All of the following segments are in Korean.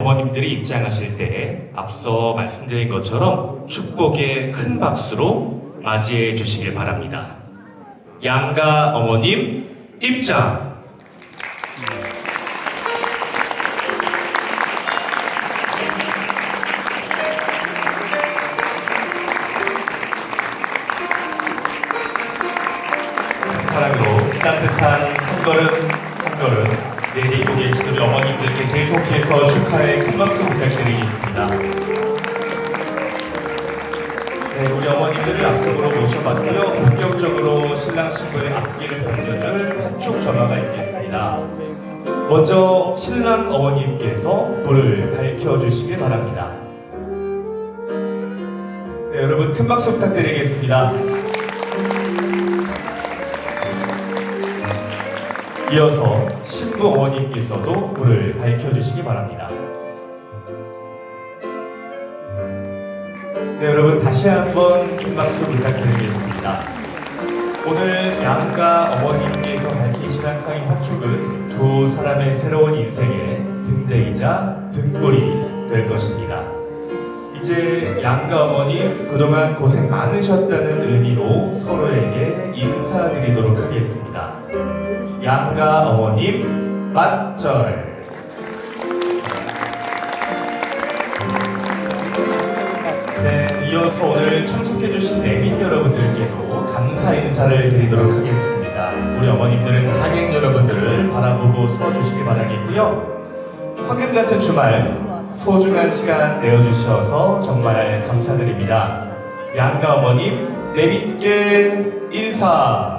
어머님들이 입장하실 때 앞서 말씀드린 것처럼 축복의 큰 박수로 맞이해 주시길 바랍니다. 양가 어머님 입장! 계속해서 축하의 큰 박수 부탁드리겠습니다. 네, 우리 어머님들을 앞쪽으로 모셔봤고요. 본격적으로 신랑 신부의 앞길을 벗겨줄 한쪽 전화가 있겠습니다. 먼저 신랑 어머님께서 불을 밝혀주시길 바랍니다. 네, 여러분 큰 박수 부탁드리겠습니다. 이어서 신부 어머님께서도 불을 밝혀주시기 바랍니다. 네, 여러분 다시 한번 큰 박수 부탁드리겠습니다. 오늘 양가 어머님께서 밝히신 한상의 화촉은 두 사람의 새로운 인생의 등대이자 등불이 될 것입니다. 이제 양가 어머님 그동안 고생 많으셨다는 의미로 서로에게 인사드리도록 하겠습니다. 양가 어머님 맞절 네, 이어서 오늘 참석해주신 내민 여러분들께도 감사 인사를 드리도록 하겠습니다. 우리 어머님들은 하객 여러분들을 바라보고 서주시기 바라겠고요. 황금 같은 주말 소중한 시간 내어주셔서 정말 감사드립니다. 양가 어머님 내민께 인사.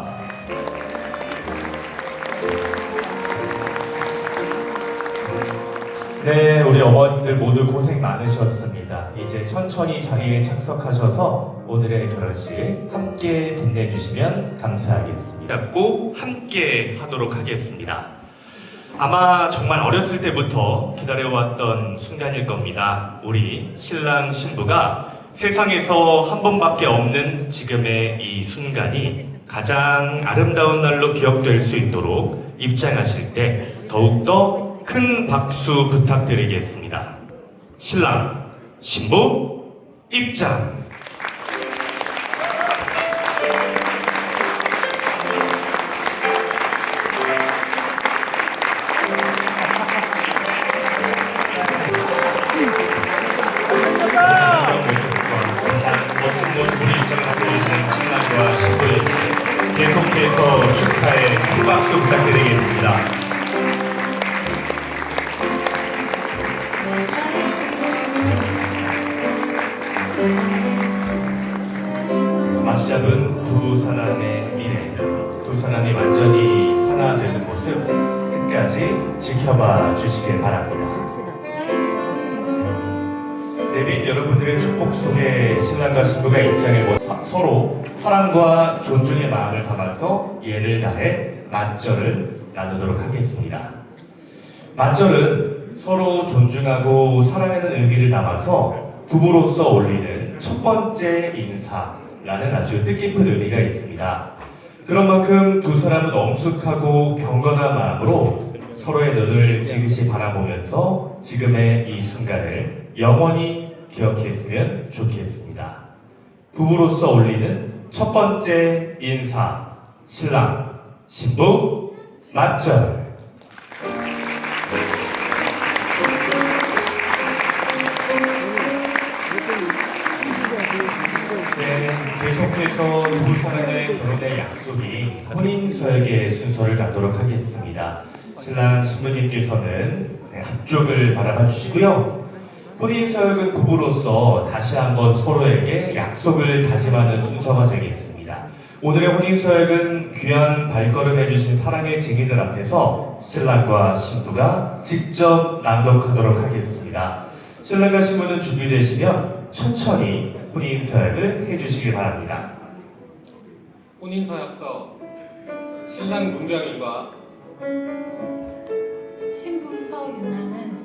네, 우리 어머님들 모두 고생 많으셨습니다. 이제 천천히 자리에 착석하셔서 오늘의 결혼식 함께 빛내주시면 감사하겠습니다. 꼭 함께 하도록 하겠습니다. 아마 정말 어렸을 때부터 기다려왔던 순간일 겁니다. 우리 신랑 신부가 세상에서 한 번밖에 없는 지금의 이 순간이 가장 아름다운 날로 기억될 수 있도록 입장하실 때 더욱더 큰 박수 부탁드리겠습니다. 신랑, 신부, 입장! 계속해서 축하의 큰 박수 부탁드리겠습니다. 마주잡은 두 사람의 미래, 두 사람이 완전히 하나 되는 모습 끝까지 지켜봐 주시길 바랍니다. 내빈 여러분들의 축복 속에 신랑과 신부가 입장해 보 서- 서로 사랑과 존중의 마음을 담아서 예를 다해 맞절을 나누도록 하겠습니다. 맞절은 서로 존중하고 사랑하는 의미를 담아서 부부로서 올리는 첫 번째 인사 라는 아주 뜻깊은 의미가 있습니다. 그런 만큼 두 사람은 엄숙하고 경건한 마음으로 서로의 눈을 지그시 바라보면서 지금의 이 순간을 영원히 기억했으면 좋겠습니다. 부부로서 올리는 첫 번째 인사, 신랑, 신부, 맞절. 계속해서 두 사람의 결혼의 약속이 혼인서약의 순서를 갖도록 하겠습니다. 신랑 신부님께서는 네, 앞쪽을 바라봐 주시고요. 혼인서약은 부부로서 다시 한번 서로에게 약속을 다짐하는 순서가 되겠습니다. 오늘의 혼인서약은 귀한 발걸음 해주신 사랑의 증인들 앞에서 신랑과 신부가 직접 낭독하도록 하겠습니다. 신랑과 신부는 준비되시면 천천히 혼인 서약을 해주시기 바랍니다. 혼인 서약서 신랑 문병일과 신부 서유나는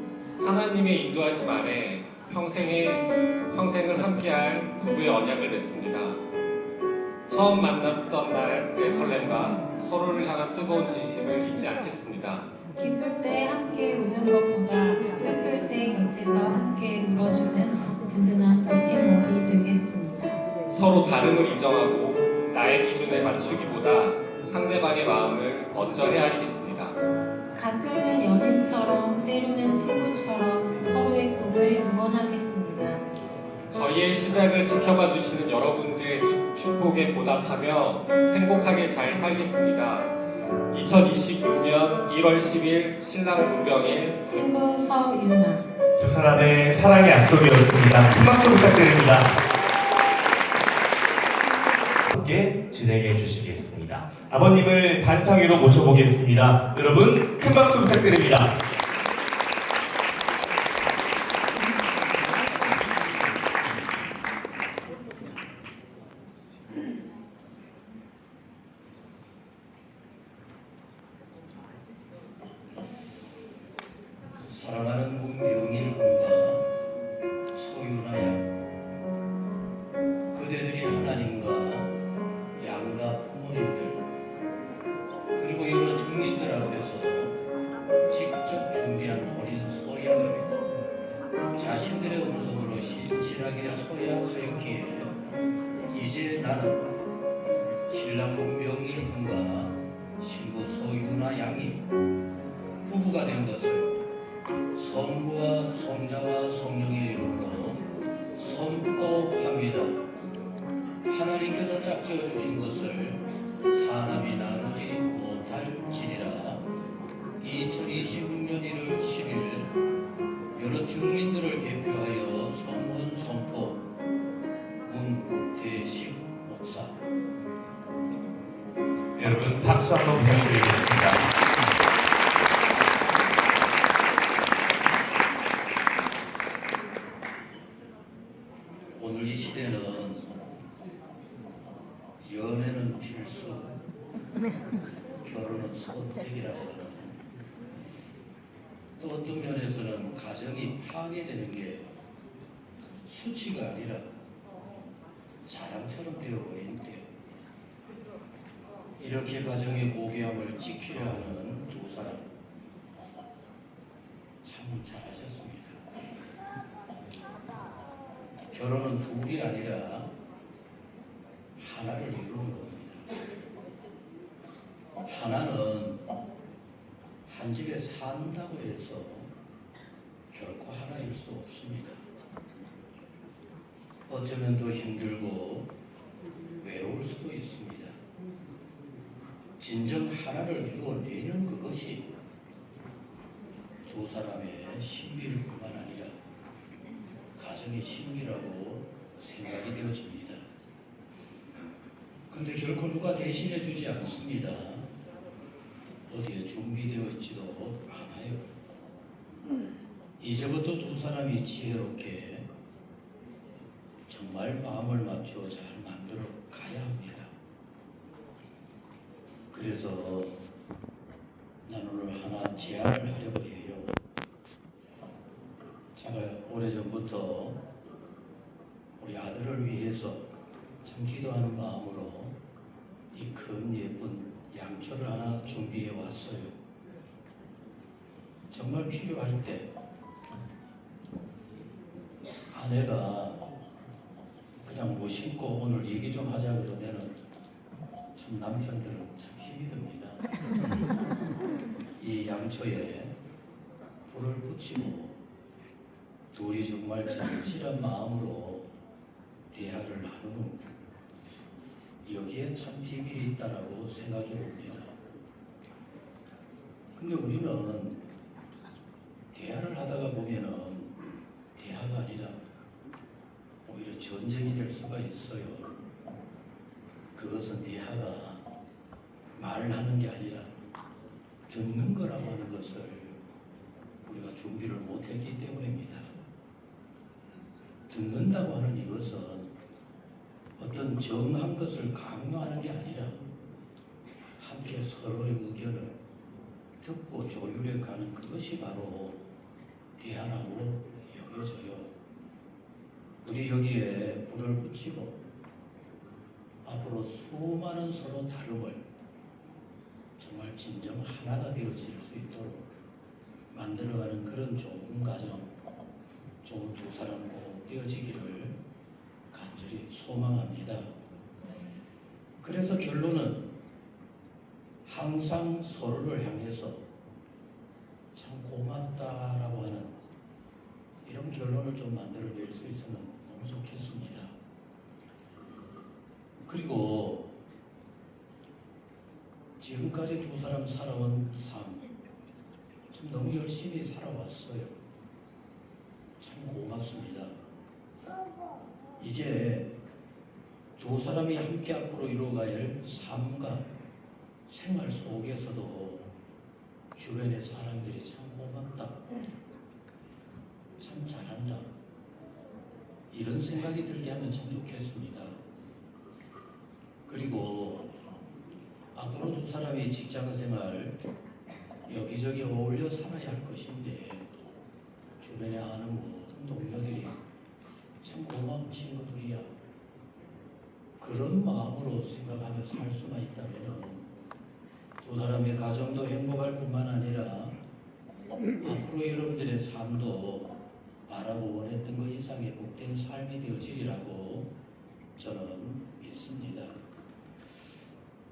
하나님의 인도하심 아래 평생에 평생을 함께할 부부의 언약을 맺습니다. 처음 만났던 날의 설렘과 서로를 향한 뜨거운 진심을 잊지 않겠습니다. 기쁠 때 함께 우는 것보다 슬플 때 곁에서 함께 울어주는 든든한 버팀목이 되겠습니다. 서로 다름을 인정하고 나의 기준에 맞추기보다 상대방의 마음을 먼저 헤아리겠습니다. 가끔은 연인처럼 때로는 친구처럼 서로의 꿈을 응원하겠습니다. 저희의 시작을 지켜봐 주시는 여러분들의 축- 축복에 보답하며 행복하게 잘 살겠습니다. 2026년 1월 10일 신랑 문병일 신부 서유나 두 사람의 사랑의 약속이었습니다. 큰 박수 부탁드립니다. 함께 진행해 주시겠습니다. 아버님을 단상 위로 모셔보겠습니다. 여러분 큰 박수 부탁드립니다. 연애는 필수, 결혼은 선택이라고 하는. 또 어떤 면에서는 가정이 파괴되는 게 수치가 아니라 자랑처럼 되어버리는데 이렇게 가정의 고귀함을 지키려 하는 두 사람. 참 잘하셨습니다. 결혼은 둘이 아니라 하나를 이루는 겁니다. 하나는 한 집에 산다고 해서 결코 하나일 수 없습니다. 어쩌면 더 힘들고 외로울 수도 있습니다. 진정 하나를 이루어내는 그것이 두 사람의 신비일 뿐만 아니라 가정의 신비라고 생각이 되어집니다. 근데 결코 누가 대신해 주지 않습니다. 어디에 준비되어 있지도 않아요. 이제부터 두 사람이 지혜롭게 정말 마음을 맞추어 잘 만들어 가야 합니다. 그래서 난 오늘 하나 제안을 하려고 해요. 제가 오래전부터 우리 아들을 위해서 참 기도하는 마음으로 이 큰 예쁜 양초를 하나 준비해 왔어요. 정말 필요할 때 아내가 그냥 무심코 오늘 얘기 좀 하자 그러면은 참 남편들은 참 힘이 듭니다. 이 양초에 불을 붙이고 둘이 정말 진실한 마음으로 대화를 나누는 여기에 참 비밀이 있다라고 생각해 봅니다. 근데 우리는 대화를 하다가 보면은 대화가 아니라 오히려 전쟁이 될 수가 있어요. 그것은 대화가 말하는 게 아니라 듣는 거라고 하는 것을 우리가 준비를 못했기 때문입니다. 듣는다고 하는 이것은 어떤 정한 것을 강요하는 게 아니라 함께 서로의 의견을 듣고 조율해 가는 그것이 바로 대화라고 여겨져요. 우리 여기에 불을 붙이고 앞으로 수많은 서로 다름을 정말 진정 하나가 되어질 수 있도록 만들어가는 그런 좋은 가정, 좋은 두 사람 꼭 되어지기를 간절히 소망합니다. 그래서 결론은 항상 서로를 향해서 참 고맙다라고 하는 이런 결론을 좀 만들어낼 수 있으면 너무 좋겠습니다. 그리고 지금까지 두 사람 살아온 삶, 참 너무 열심히 살아왔어요. 참 고맙습니다. 이제 두 사람이 함께 앞으로 이루어가야 할 삶과 생활 속에서도 주변의 사람들이 참 고맙다. 참 잘한다. 이런 생각이 들게 하면 참 좋겠습니다. 그리고 앞으로 두 사람이 직장 생활 여기저기 어울려 살아야 할 것인데 주변에 아는 모든 동료들이 참 고마운 친구들이야. 그런 마음으로 생각하며 살 수만 있다면 두 사람의 가정도 행복할 뿐만 아니라 앞으로 여러분들의 삶도 바라고 원했던 것 이상의 복된 삶이 되어지리라고 저는 믿습니다.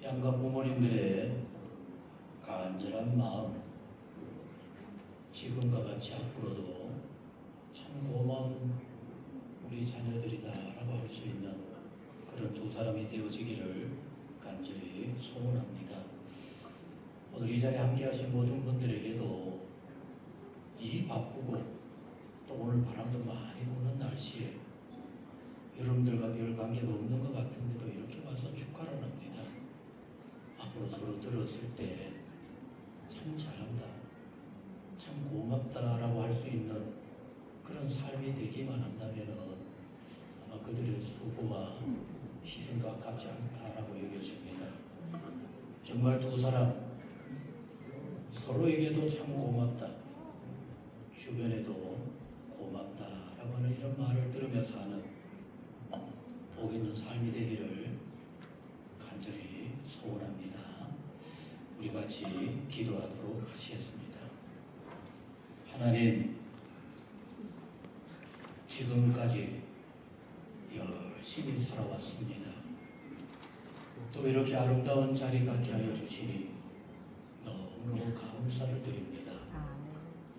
양가 부모님들의 간절한 마음, 지금과 같이 앞으로도 참 고마운 우리 자녀들이다라고 할 수 있는 그런 두 사람이 되어지기를 간절히 소원합니다. 오늘 이 자리에 함께하신 모든 분들에게도 이 바쁘고 또 오늘 바람도 많이 부는 날씨에 여러분들과 별 관계가 없는 것 같은데도 이렇게 와서 축하를 합니다. 앞으로 서로 들었을 때 참 잘한다, 참 고맙다라고 할 수 있는 그런 삶이 되기만 한다면 아마 그들의 수고와 희생도 아깝지 않다라고 여겨집니다. 정말 두 사람 서로에게도 참 고맙다, 주변에도 고맙다라고 하는 이런 말을 들으면서 하는 복 있는 삶이 되기를 간절히 소원합니다. 우리 같이 기도하도록 하시겠습니다. 하나님, 지금까지 열심히 살아왔습니다. 또 이렇게 아름다운 자리 갖게 하여 주시니 너무너무 감사를 드립니다.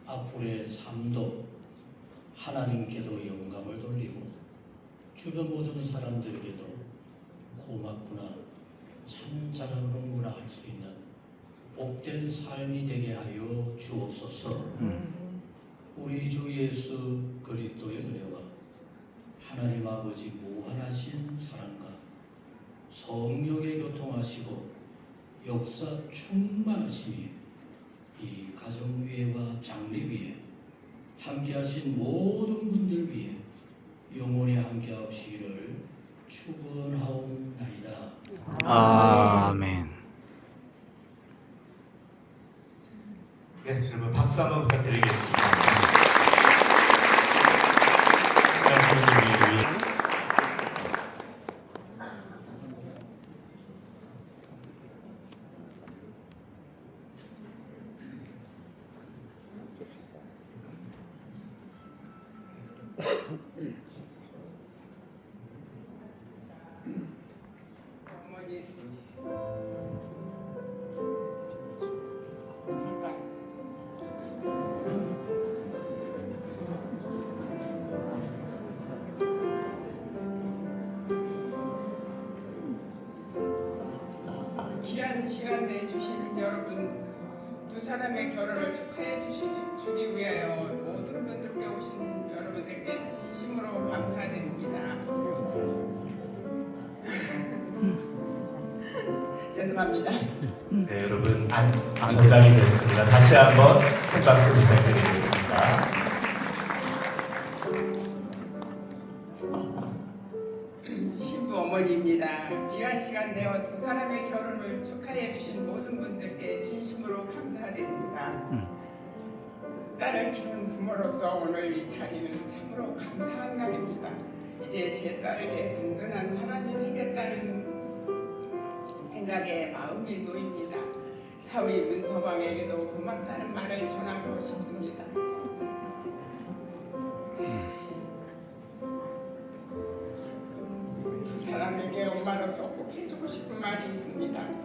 앞으로의 삶도 하나님께도 영광을 돌리고 주변 모든 사람들에게도 고맙구나 참 잘하는구나 할 수 있는 복된 삶이 되게 하여 주옵소서 우리 주 예수 그리스도의 은혜와 하나님 아버지 무한하신 사랑과 성령의 교통하시고 역사 충만하심이 이 가정 위에와 장례 위에 함께하신 모든 분들 위에 영원히 함께하시기를 축원하옵나이다. 아멘. 네, 여러분 박수 한번 부탁드리겠습니다. 하나님을 위해 어머니 사람의 결혼을 축하해 주시, 주기 위하여 모든 분들께 오신 여러분들께 진심으로 감사드립니다. 죄송합니다. 네, 여러분 안, 안정당이 됐습니다. 다시 한번 큰 박수 부탁드리겠습니다. 음. 딸을 키우는 부모로서 오늘 이 자리는 참으로 감사한 날입니다. 이제 제 딸에게 든든한 사람이 생겼다는 생각에 마음이 놓입니다. 사위 문서방에게도 고맙다는 말을 전하고 싶습니다. 두 사람에게 엄마로서 꼭 해주고 싶은 말이 있습니다.